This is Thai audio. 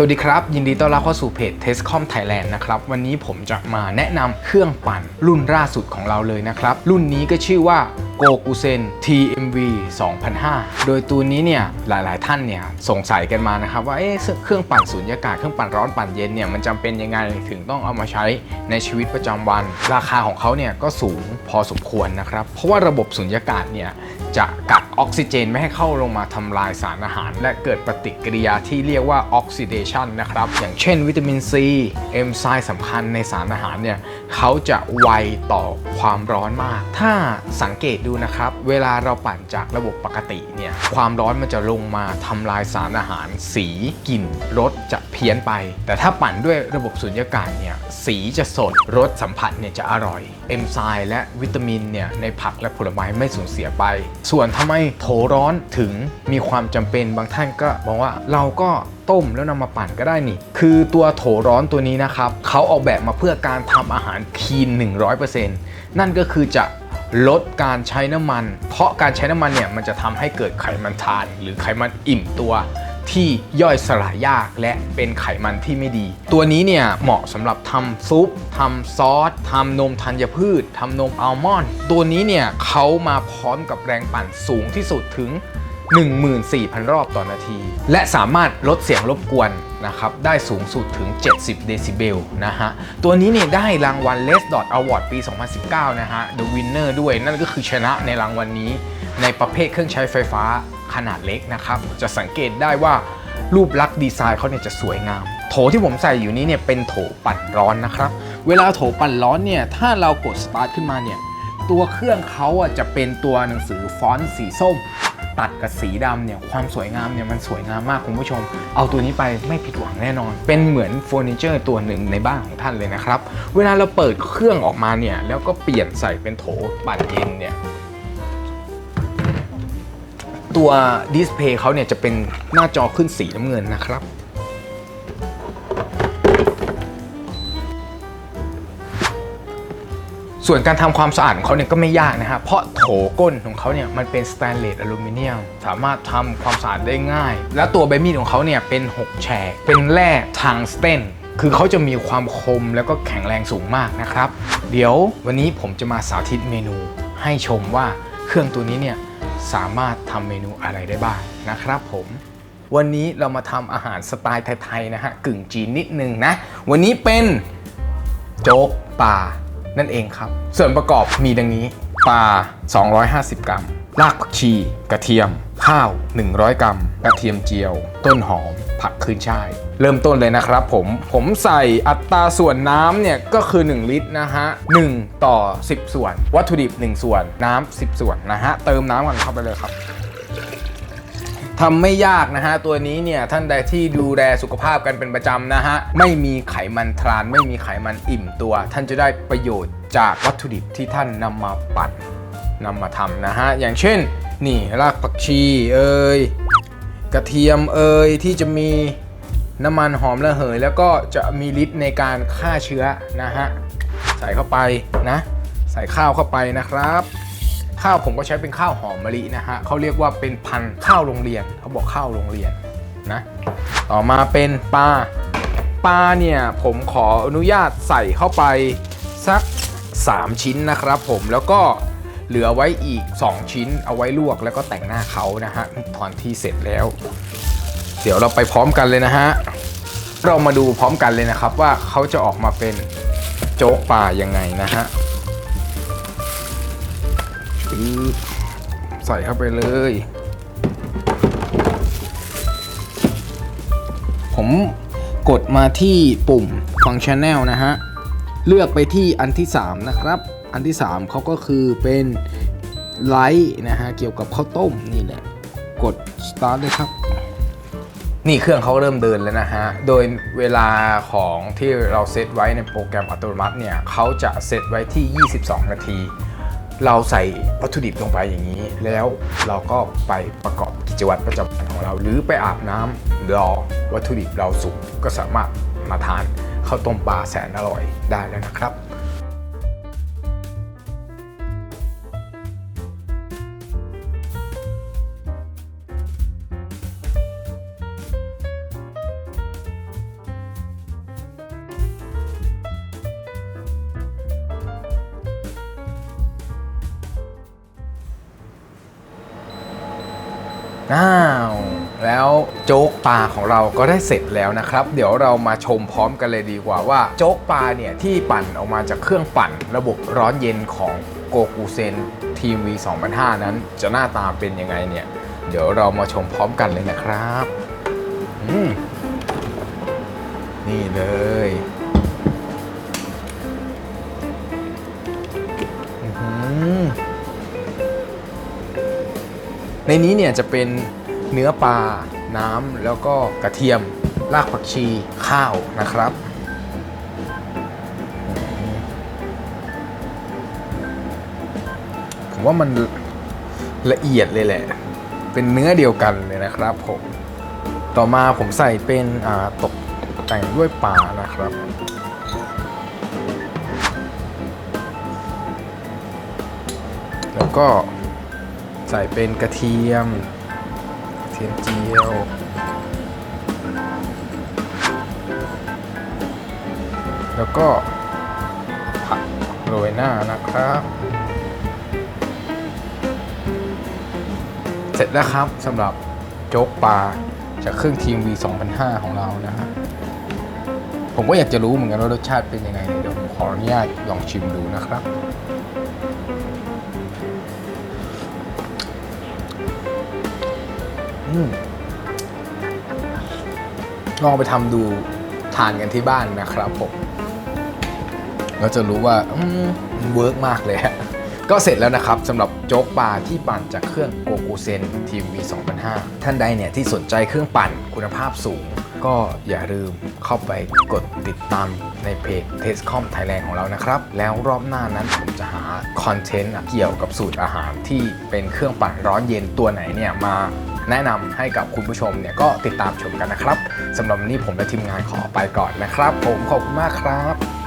สวัสดีครับ ยินดีต้อนรับเข้าสู่เพจ Testcom Thailand นะครับ วันนี้ผมจะมาแนะนำเครื่องปั่นรุ่นล่าสุดของเราเลยนะครับ รุ่นนี้ก็ชื่อว่า Gokusen TMV 2005 โดยตัวนี้เนี่ยหลายๆ ท่านเนี่ยสงสัยกันมานะครับว่าเอ๊ะเครื่องปั่นสูญญากาศเครื่องปั่นร้อนปั่นเย็นเนี่ยมันจำเป็นยังไงถึงต้องเอามาใช้ในชีวิตประจำวัน ราคาของเขาเนี่ยก็สูงพอสมควรนะครับ เพราะว่าระบบสูญญากาศเนี่ยจะกัก ออกซิเจนไม่ให้เข้าลงมาทำลายสารอาหาร และเกิดปฏิกิริยาที่เรียกว่าออกซิเดชันนะครับ อย่างเช่นวิตามินซีเอนไซม์สำคัญในสารอาหารเนี่ยเขาจะไวต่อความร้อนมาก ถ้าสังเกตดูนะครับ เวลาเราปั่นจากระบบปกติเนี่ยความร้อนมันจะลงมาทำลายสารอาหาร สีกลิ่นรสจะเพี้ยนไป แต่ถ้าปั่นด้วยระบบสุญญากาศเนี่ยสีจะสดรสสัมผัสเนี่ยจะอร่อยเอนไซม์และวิตามินเนี่ยในผักและผลไม้ไม่สูญเสียไป ส่วนทำไมโถร้อนถึงมีความจำเป็นบางท่านก็บอกว่าเราก็ต้มแล้วนำมาปั่นก็ได้นี่ คือตัวโถร้อนตัวนี้นะครับเขาออกแบบมาเพื่อการทำอาหารคีน 100%นั่นก็คือจะลดการใช้น้ำมัน เพราะการใช้น้ำมันเนี่ยมันจะทำให้เกิดไขมันทาน หรือไขมันอิ่มตัว ที่ย่อยสลายยากและเป็นไขมันที่ไม่ดี ตัวนี้เนี่ยเหมาะสำหรับทำซุปทำซอสทำนมธัญพืชทำนมอัลมอนด์ตัวนี้เนี่ยเขามาพร้อมกับแรงปั่นสูงที่สุดถึง 14,000 รอบต่อนาที และสามารถลดเสียงรบกวนนะครับ ได้สูงสุดถึง 70 เดซิเบลนะฮะ ตัวนี้เนี่ยได้รางวัล Les Dot Award ปี 2019 นะฮะ The Winner ด้วยนั่นก็คือชนะในรางวัลนี้ ในประเภทเครื่องใช้ไฟฟ้าขนาดเล็กนะครับ จะสังเกตได้ว่ารูปลักษณ์ดีไซน์เขาเนี่ยจะสวยงาม โถที่ผมใส่อยู่นี้เนี่ยเป็นโถปั่นร้อนนะครับ เวลาโถปั่นร้อนเนี่ยถ้าเรากดสตาร์ทขึ้นมาเนี่ยตัวเครื่องเขาอะจะเป็นตัวหนังสือฟอนต์สีส้ม ตัดกับสีดำเนี่ยความสวยงามเนี่ยมันสวยงามมากคุณผู้ชม เอาตัวนี้ไปไม่ผิดหวังแน่นอน เป็นเหมือนเฟอร์นิเจอร์ตัวหนึ่งในบ้านของท่านเลยนะครับ เวลาเราเปิดเครื่องออกมาเนี่ยแล้วก็เปลี่ยนใส่เป็นโถปั่นเย็นเนี่ย ตัวดิสเพย์เขาเนี่ยจะเป็นหน้าจอขึ้นสีน้ำเงินนะครับ ส่วนการทำความสะอาดของเขาเนี่ยก็ไม่ยากนะฮะเพราะโถก้นของเขาเนี่ยมันเป็นสแตนเลสอลูมิเนียม สามารถทำความสะอาดได้ง่าย และตัวใบมีดของเขาเนี่ยเป็น 6 แฉก เป็นแร่ทางสเตนคือเขาจะมีความคมแล้วก็แข็งแรงสูงมากนะครับ เดี๋ยววันนี้ผมจะมาสาธิตเมนูให้ชมว่าเครื่องตัวนี้เนี่ย สามารถทำเมนูอะไรได้บ้างนะครับผม วันนี้เรามาทำอาหารสไตล์ไทยๆนะฮะกึ่งจีนนิดนึงนะ วันนี้เป็นโจ๊กปลานั่นเองครับ ส่วนประกอบมีดังนี้ปลา 250 กรัม รากผักชี กระเทียม ข้าว 100 กรัม กระเทียมเจียว ต้นหอม ผักคืนช่าย เริ่มต้นเลยนะครับผม ผมใส่อัตราส่วนน้ำเนี่ย ก็คือ 1 ลิตรนะฮะ1ต่อ 10 ส่วน วัตถุดิบ 1 ส่วน น้ำ10 ส่วนนะฮะ เติมน้ำกันเข้าไปเลยครับทำไม่ยากนะฮะ ตัวนี้เนี่ย ท่านใดที่ดูแลสุขภาพกันเป็นประจำนะฮะ ไม่มีไขมันทราน ไม่มีไขมันอิ่มตัว ท่านจะได้ประโยชน์จากวัตถุดิบที่ท่านนำมาปั่น นำมาทำนะฮะ อย่างเช่น นี่รากผักชีเอ่ยกระเทียมเอ่ยที่จะมีน้ำมันหอมระเหย แล้วก็จะมีฤทธิ์ในการฆ่าเชื้อนะฮะ ใส่เข้าไปนะ ใส่ข้าวเข้าไปนะครับ ข้าวผมก็ใช้เป็นข้าวหอมมะลินะฮะเขาเรียกว่าเป็นพันธุ์ข้าวโรงเรียนเขาบอกข้าวโรงเรียนนะต่อมาเป็นปลาปลาเนี่ยผมขออนุญาตใส่เข้าไปสัก 3 ชิ้นนะครับผมแล้วก็ เหลือไว้อีก 2 ชิ้นเอาไว้ลวกแล้วก็แต่งหน้าเขานะฮะตอนที่เสร็จแล้ว เดี๋ยวเราไปพร้อมกันเลยนะฮะเรามาดูพร้อมกันเลยนะครับว่าเขาจะออกมาเป็นโจ๊กปลายังไงนะฮะใส่เข้าไปเลย ผมกดมาที่ปุ่ม Functional นะฮะ เลือกไปที่อันที่ 3 นะครับ อันที่3เขาก็คือเป็นไลท์นะฮะเกี่ยวกับข้าวต้มนี่แหละกด Start เลยครับ นี่เครื่องเขาเริ่มเดินแล้วนะฮะ โดยเวลาของที่เราเซตไว้ในโปรแกรมอัตโนมัติเนี่ยเขาจะเซตไว้ที่ 22 นาที เราใส่วัตถุดิบลงไปอย่างนี้ แล้วเราก็ไปประกอบกิจวัตรประจำวันของเรา หรือไปอาบน้ำรอวัตถุดิบเราสุกก็สามารถมาทานข้าวต้มปลาแสนอร่อยได้แล้วนะครับ อ้าวแล้วโจ๊กปลาของเราก็ได้เสร็จแล้วนะครับ เดี๋ยวเรามาชมพร้อมกันเลยดีกว่าว่าโจ๊กปลาเนี่ยที่ปั่นออกมาจากเครื่องปั่นระบบร้อนเย็นของโกกูเซนทีม V 2005นั้น จะหน้าตาเป็นยังไงเนี่ย เดี๋ยวเรามาชมพร้อมกันเลยนะครับนี่เลยอื ในนี้เนี่ยจะเป็นเนื้อปลาน้ำแล้วก็กระเทียมรากผักชีข้าวนะครับผมว่ามันละเอียดเลยแหละ เป็นเนื้อเดียวกันเลยนะครับผม ต่อมาผมใส่เป็นตกแต่งด้วยปลานะครับ แล้วก็ ใส่เป็นกระเทียมเทียมเจียวแล้วก็ผักโรยหน้านะครับ เสร็จแล้วครับสำหรับโจ๊กปลาจากเครื่องทีม V 2005ของเรานะฮะผมก็อยากจะรู้เหมือนกันว่ารสชาติเป็นยังไงเดี๋ยวผมขออนุญาตลองชิมดูนะครับ ลองไปทำดูทานกันที่บ้านนะครับผมเราจะรู้ว่าเวิร์กมากเลยก็เสร็จแล้วนะครับสำหรับโจ๊กปลาที่ปั่นจากเครื่องโกโกเซนทีวี2005 ท่านใดเนี่ยที่สนใจเครื่องปั่นคุณภาพสูง ก็อย่าลืมเข้าไปกดติดตามในเพจ t e s c o m Thailand ของเรานะครับ แล้วรอบหน้านั้นผมจะหาคอนเทนต์เกี่ยวกับสูตรอาหารที่เป็นเครื่องปั่นร้อนเย็นตัวไหนเนี่ยมา แนะนำให้กับคุณผู้ชมเนี่ยก็ติดตามชมกันนะครับสำหรับวันนี้ผมและทีมงานขอไปก่อนนะครับ ผมขอบคุณมากครับ